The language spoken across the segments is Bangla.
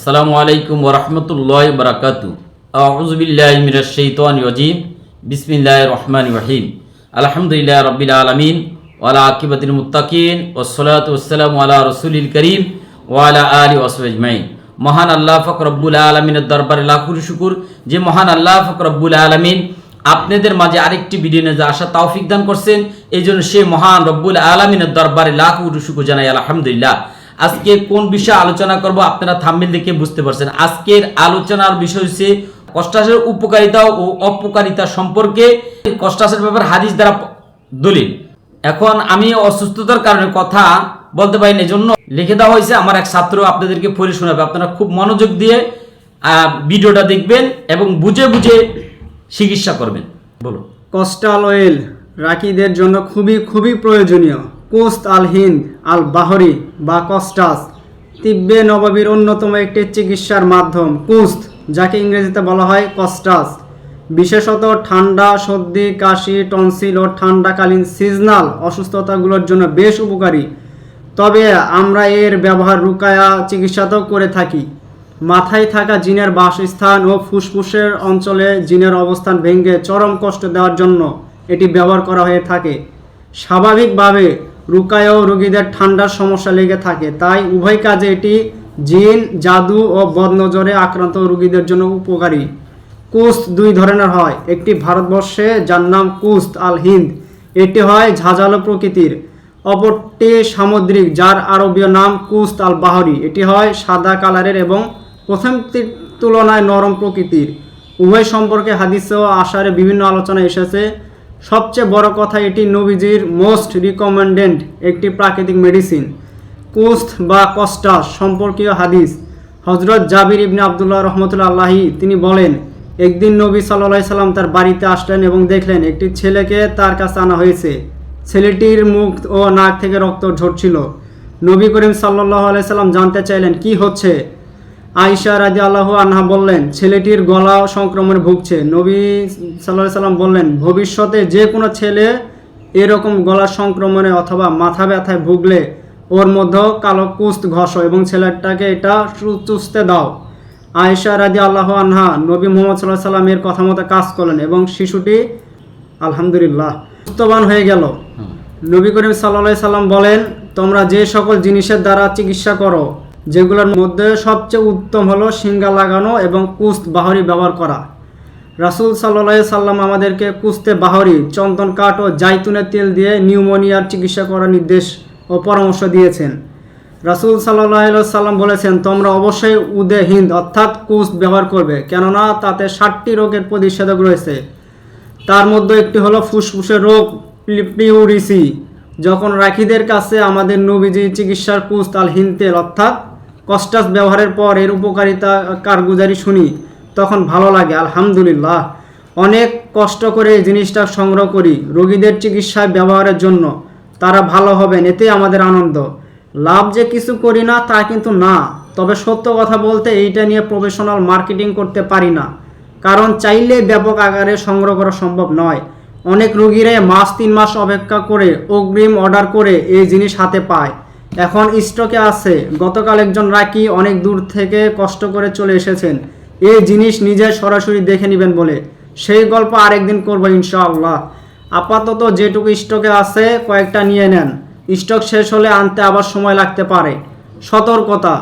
আসসালামু আলাইকুম ওরহমতুল্লাহ বারাকাতু আউজবিল্লাহ মিরাশাইতান রাজিম। বিসমিল্লাহ রহমান রহিম। আলহামদুলিল্লাহ রবিল আলমিন ওয়ালা আকিবাতুল মুত্তাকিন। ওসলাত ওসালাম আলা রসুলিল করিম ওয়ালা আলী ওসমাইন মহান আল্লাহ ফকরব্বুল আলমিনের দরবারে লাখুর শুকুর। যে মহান আল্লাহ ফকরব্বুল আলমিন আপনাদের মাঝে আরেকটি ভিডিও নিয়ে আসা তৌফিক দান করছেন। এই জন্য সে মহান রব্বুল আলমিনের দরবারে লাখ শুকুর জানাই আলহামদুলিল্লাহ। আজকে কোন বিষয়ে আলোচনা করব আপনারা থাম্বেল দেখে বুঝতে পারছেন। আজকের আলোচনার বিষয় হচ্ছে কষ্টাসের উপকারিতা ও অপকারিতা সম্পর্কে কষ্টাসের ব্যাপারে হাদিস দ্বারা দলিল। এখন আমি অসুস্থতার কারণে কথা বলতে পারি না, এজন্য লিখে দেওয়া হয়েছে, আমার এক ছাত্র আপনাদেরকে পড়ে শোনাবে। আপনারা খুব মনোযোগ দিয়ে ভিডিওটা দেখবেন এবং বুঝে বুঝে চিকিৎসা করবেন। বলুন। কস্টাল অয়েল রাকিদের জন্য খুবই খুবই প্রয়োজনীয়। কোস্ত আল হিন্দ, আল বাহরি বা কস্টাস। তিব্বে নবাবীর অন্যতম একটি চিকিৎসার মাধ্যম কুস্ত, যাকে ইংরেজিতে বলা হয় কস্টাস। বিশেষত ঠান্ডা, সর্দি, কাশি, টনসিল ও ঠান্ডাকালীন সিজনাল অসুস্থতাগুলোর জন্য বেশ উপকারী। তবে আমরা এর ব্যবহার রুকায়া চিকিৎসাতেও করে থাকি। মাথায় থাকা জিনের বাসস্থান ও ফুসফুসের অঞ্চলে জিনের অবস্থান ভেঙে চরম কষ্ট দেওয়ার জন্য এটি ব্যবহার করা হয়ে থাকে। স্বাভাবিকভাবে রুকায় রোগীদের ঠান্ডার সমস্যা লেগে থাকে। তাই উভয় কাজে এটি জিন, জাদু ও বদনজরে আক্রান্ত রোগীদের জন্য উপকারী। কুস্ত দুই ধরনের হয়। একটি ভারতবর্ষে, যার নাম কুস্ত আল হিন্দ এটি হয় ঝাঁঝালো প্রকৃতির। অপরটি সামুদ্রিক, যার আরবীয় নাম কুস্ত আল বাহরি এটি হয় সাদা কালারের এবং প্রথমটির তুলনায় নরম প্রকৃতির। উভয় সম্পর্কে হাদিসে ও আশারে বিভিন্ন আলোচনা এসেছে। সবচেয়ে বড় কথা এটি নবীজির মোস্ট রিকমেন্ডেড একটি প্রাকৃতিক মেডিসিন, কুস্ত বা কস্টাস সম্পর্কীয় হাদিস। হজরত জাবির ইবনে আবদুল্লাহ রহমতুল্লা আল্লাহি তিনি বলেন, একদিন নবী সাল্লাহ সাল্লাম তার বাড়িতে আসলেন এবং দেখলেন একটি ছেলেকে তার কাছে আনা হয়েছে। ছেলেটির মুখ ও নাক থেকে রক্ত ঝরছিল। নবী করিম সাল্লাহ আলাইসাল্লাম জানতে চাইলেন, কি হচ্ছে? আইসা রাজি আল্লাহ আনহা বললেন ছেলেটির গলা সংক্রমণে ভুগছে। নবী সাল্লাহ সাল্লাম বললেন ভবিষ্যতে যে কোনো ছেলে এরকম গলার সংক্রমণে অথবা মাথা ব্যথায় ভুগলে ওর মধ্যেও কালো কুস্ত ঘষ এবং ছেলেটাকে এটা চু- চুষতে দাও। আয়েশা রাজি আল্লাহ আনহা নবী মোহাম্মদ সাল্লাহ সাল্লামের কথা মতো কাজ করলেন এবং শিশুটি আলহামদুলিল্লাহ সুস্থবান হয়ে গেল। নবী করিম সাল্লা সাল্লাম বলেন তোমরা যে সকল জিনিসের দ্বারা চিকিৎসা করো যেগুলোর মধ্যে সবচেয়ে উত্তম হলো সিঙ্গা লাগানো এবং কুস্ত বাহরি ব্যবহার করা। রাসুল সাল্লাহ সাল্লাম আমাদেরকে কুস্তে বাহরি, চন্দন কাঠ ও জাইতুনের তেল দিয়ে নিউমোনিয়ার চিকিৎসা করার নির্দেশ ও পরামর্শ দিয়েছেন। রাসুল সাল্লাহ সাল্লাম বলেছেন, তোমরা অবশ্যই উদে হিন্দ অর্থাৎ কুস্ত ব্যবহার করবে, কেননা তাতে ষাটটি রোগের প্রতিষেধক রয়েছে। তার মধ্যে একটি হলো ফুসফুসের রোগ প্লিউরিসি যখন রাখিদের কাছে আমাদের নবীজি চিকিৎসার কুস্ত আল হিন্দ তেল অর্থাৎ কস্টাস ব্যবহারের পর এর উপকারিতা কারগুজারি শুনি? তখন ভালো লাগে, আলহামদুলিল্লাহ। অনেক কষ্ট করে এই জিনিসটা সংগ্রহ করি, রোগীদের চিকিৎসায় ব্যবহারের জন্য। তারা ভালো হবেন, এতে আমাদের আনন্দ। লাভ যে কিছু করি না, তা কিন্তু না। তবে সত্য কথা বলতে এইটা নিয়ে প্রফেশনাল মার্কেটিং করতে পারি না। কারণ চাইলে ব্যাপক আকারে সংগ্রহ করা সম্ভব নয়। অনেক রোগীরা মাস তিন মাস অপেক্ষা করে অগ্রিম অর্ডার করে এই জিনিস হাতে পায়। এখন স্টকে আছে। গতকাল একজন রাকি অনেক দূর থেকে কষ্ট করে চলে এসেছেন। এই জিনিস নিজে সরাসরি দেখে নেবেন বলে। সেই গল্প আরেকদিন করব ইনশাআল্লাহ। আপাতত যেটুকু স্টকে আছে, কয়েকটা নিয়ে নেন। স্টক শেষ হলে আনতে আবার সময় লাগতে পারে। সতর্কতা।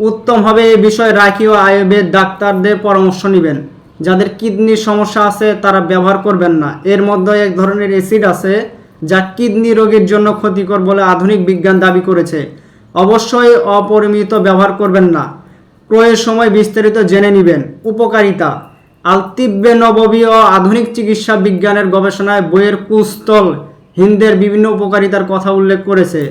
উত্তম হবে এই বিষয়ে রাখি ও আয়ুর্বেদ ডাক্তারদের পরামর্শ নেবেন। যাদের কিডনির সমস্যা আছে, তারা ব্যবহার করবেন না। এর মধ্যে এক ধরনের অ্যাসিড আছে যা কিডনি রোগীর জন্য ক্ষতিকর বলে আধুনিক বিজ্ঞান দাবি করেছে। অবশ্যই অপরিমিত ব্যবহার করবেন না। ক্রয়ের সময় বিস্তারিত জেনে নেবেন। উপকারিতা, আলতিব্বে নববী ও আধুনিক চিকিৎসা বিজ্ঞানের গবেষণায় বইয়ের কুস্তল হিন্দের বিভিন্ন উপকারিতার কথা উল্লেখ করেছে।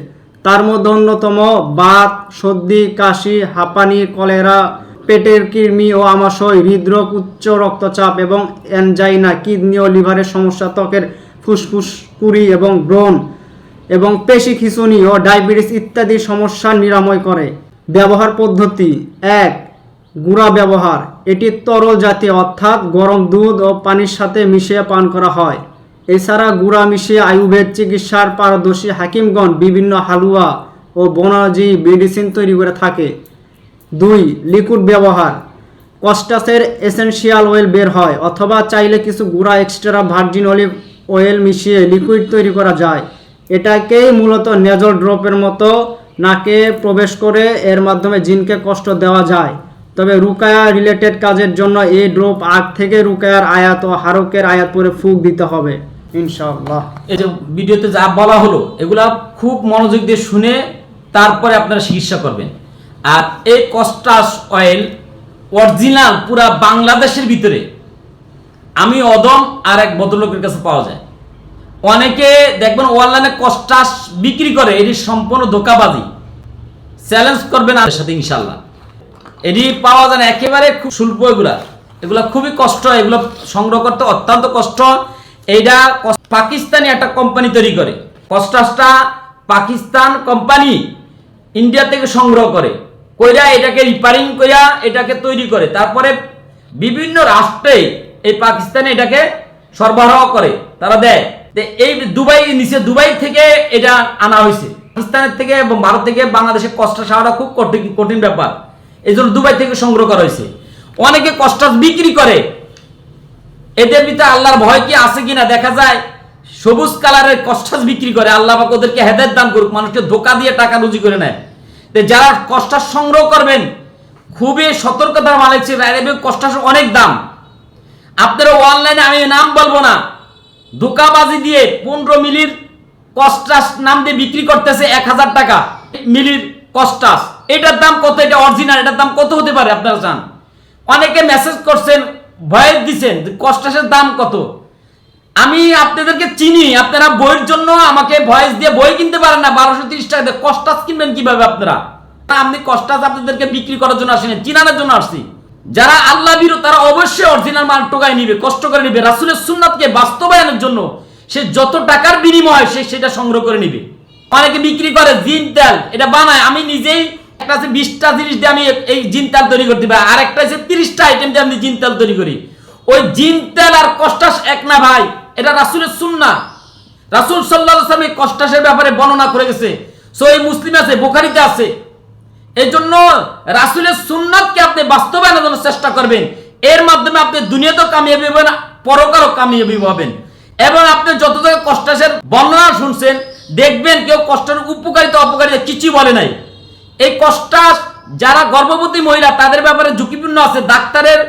তার মধ্যে অন্যতম বাত, সর্দি, কাশি, হাঁপানি, কলেরা, পেটের কৃমি ও আমাশয়, হৃদরোগ, উচ্চ রক্তচাপ এবং অ্যানজাইনা কিডনি ও লিভারের সমস্যা, ত্বকের ফুসফুস, কুড়ি এবং ব্রণ এবং পেশি খিঁচুনি ও ডায়াবেটিস ইত্যাদি সমস্যা নিরাময় করে। ব্যবহার পদ্ধতি এক, গুঁড়া ব্যবহার। এটি তরল জাতীয়, অর্থাৎ গরম দুধ ও পানির সাথে মিশিয়ে পান করা হয়। এছাড়া গুঁড়া মিশিয়ে আয়ুর্বেদ চিকিৎসার পারদর্শী হাকিমগণ বিভিন্ন হালুয়া ও বনাজি মেডিসিন তৈরি করে থাকে। দুই, লিকুইড ব্যবহার। কস্টাসের এসেনশিয়াল অয়েল বের হয়, অথবা চাইলে কিছু গুঁড়া এক্সট্রা ভার্জিন অলিভ অয়েল মিশিয়ে লিকুইড তৈরি করা যায়। এটাকেই মূলত নেজল ড্রপের মতো নাকে প্রবেশ করে এর মাধ্যমে জিনকে কষ্ট দেওয়া যায়। তবে রুকায়া রিলেটেড কাজের জন্য এই ড্রপ আগ থেকে রুকায়ার আয়াত ও হারকের আয়াত পরে ফুক দিতে হবে। ইনশাআল্লাহ। এই যে ভিডিওতে যা বলা হলো, এগুলা খুব মনোযোগ দিয়ে শুনে তারপরে আপনারা চিকিৎসা করবেন। আর এই কস্টাস অয়েল অরিজিনাল পুরা বাংলাদেশের ভিতরে আমি অদম আর এক ভদ্রলোকের কাছে পাওয়া যায়। অনেকে দেখবেন অনলাইনে কস্টাস বিক্রি করে, এটি সম্পূর্ণ ধোকাবাজি। চ্যালেঞ্জ করবেন আমাদের সাথে ইনশাল্লাহ এটি পাওয়া যায় না, একেবারে খুব স্বল্প এগুলা। এগুলা খুবই কষ্ট, এগুলো সংগ্রহ করতে অত্যন্ত কষ্ট। এইটা পাকিস্তানি একটা কোম্পানি তৈরি করে। কস্টাসটা পাকিস্তান কোম্পানি ইন্ডিয়া থেকে সংগ্রহ করে। কইরা এটাকে রিপারিং কইরা এটাকে তৈরি করে। তারপরে বিভিন্ন রাষ্ট্রে এই পাকিস্তানে এটাকে সরবরাহ করে, তারা দেয়। এই দুবাই, নিচে দুবাই থেকে এটা আনা হয়েছে। পাকিস্তানের থেকে এবং ভারত থেকে বাংলাদেশে কষ্টা সাওয়াটা খুব কঠিন কঠিন ব্যাপার। এই জন্য দুবাই থেকে সংগ্রহ করা হয়েছে। অনেকে কষ্টাস বিক্রি করে। এদের ভিতরে আল্লাহর ভয় কি আছে কিনা দেখা যায়, সবুজ কালারের কষ্টাস বিক্রি করে, আল্লাহ পাক ওদেরকে হেদায়ত দান করুক, মানুষকে ধোকা দিয়ে টাকা রুজি করে নেয়। যারা কষ্টাস সংগ্রহ করবেন, খুবই সতর্কতার মালিক ছিল কষ্টাস অনেক দাম। আপনারা অনলাইনে আমি নাম বলব না। ধোকাবাজি দিয়ে পনেরো মিলির কস্টাস নাম দিয়ে বিক্রি করতেছে এক হাজার টাকা। মিলির কস্টাস। এটার দাম কত? এটা অরিজিনাল এটার দাম কত হতে পারে আপনারা জান? অনেকে মেসেজ করছেন, ভয়েস দিচ্ছেন কস্টাসের দাম কত? আমি আপনাদেরকে চিনি, আপনারা বইয়ের জন্য আমাকে ভয়েস দিয়ে বই কিনতে পারেন না, বারোশো তিরিশ টাকা দিয়ে। কস্টাস কিনবেন কীভাবে আপনারা? আপনি কস্টাস আপনাদেরকে বিক্রি করার জন্য আসিনি, চিনানোর জন্য আসছি। যারা আল্লাহ বিরু, তারা অবশ্যই অরিজিনাল মাল টোকায় নিবে, কষ্ট করে নিবে। রাসুলের সুন্নাতকে বাস্তবায়নের জন্য সে যত টাকার বিনিময় সে সেটা সংগ্রহ করে নিবে। অনেকে বিক্রি করে জিন তেল, এটা বানায়। আমি নিজেই একটা আছে বিশটা জিনিস দিয়ে আমি এই জিন তেল তৈরি করতে পারি। আর একটা আছে তিরিশটা আইটেম দিয়ে আমি জিন তেল তৈরি করি। ওই জিন তেল আর কষ্টাস এক না ভাই, এটা রাসুলের সুন্না। রাসুল সাল্লাহ এই কষ্টাসের ব্যাপারে বর্ণনা করে গেছে। সো এই মুসলিম আছে, বোখারিতে আছে। এই জন্য রাসুলের সুন্নাতকে আপনি বাস্তবায়নের জন্য চেষ্টা করবেন। এর মাধ্যমে আপনি দুনিয়াতেও কামিয়াবি হবেন পরকারও কামিয়াবি হবেন। এবং আপনি যত কষ্টাসের বর্ণনা শুনছেন, দেখবেন কেউ কষ্টের উপকারিতা, অপকারিতা কিছুই বলে নাই। এই কষ্টাস যারা গর্ভবতী মহিলা, তাদের ব্যাপারে ঝুঁকিপূর্ণ আছে। ডাক্তারের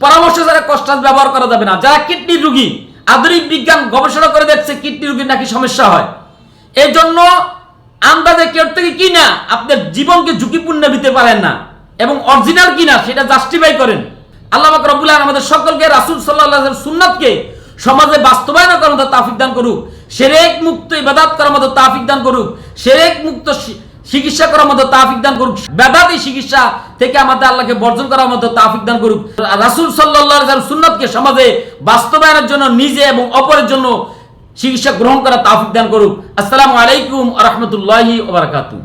পরামর্শ ছাড়া কষ্টাস ব্যবহার করা যাবে না। যারা কিডনি রুগী, আধুনিক বিজ্ঞান গবেষণা করে দেখছে, কিডনি রুগীর নাকি সমস্যা হয়। এই জন্য কেউ থেকে কিনা আপনার জীবনকে ঝুঁকিপূর্ণ দিতে পারেন না এবং অরিজিনাল কিনা সেটা জাস্টিফাই করেন। আল্লাহ রব্বুল আমাদের সকলকে, রাসূল ওয়াসাল্লামের সুন্নাতকে সমাজে বাস্তবায়ন করার মতো তাফিক দান করুক। সেরেক মুক্ত ইবাদত করার মতো তাফিক দান করুক। সেরেক মুক্ত চিকিৎসা করার মতো তাফিক দান করুক। বেদাতি চিকিৎসা থেকে আমাদের আল্লাহকে বর্জন করার মতো তাফিক দান করুক। রাসূল ওয়াসাল্লাম সুন্নাতকে সমাজে বাস্তবায়নের জন্য নিজে এবং অপরের জন্য চিকিৎসা গ্রহণ করা তাফিক দান করুক আসসালামু আলাইকুম আ রহমতুল্লাহি ওবরাকাতু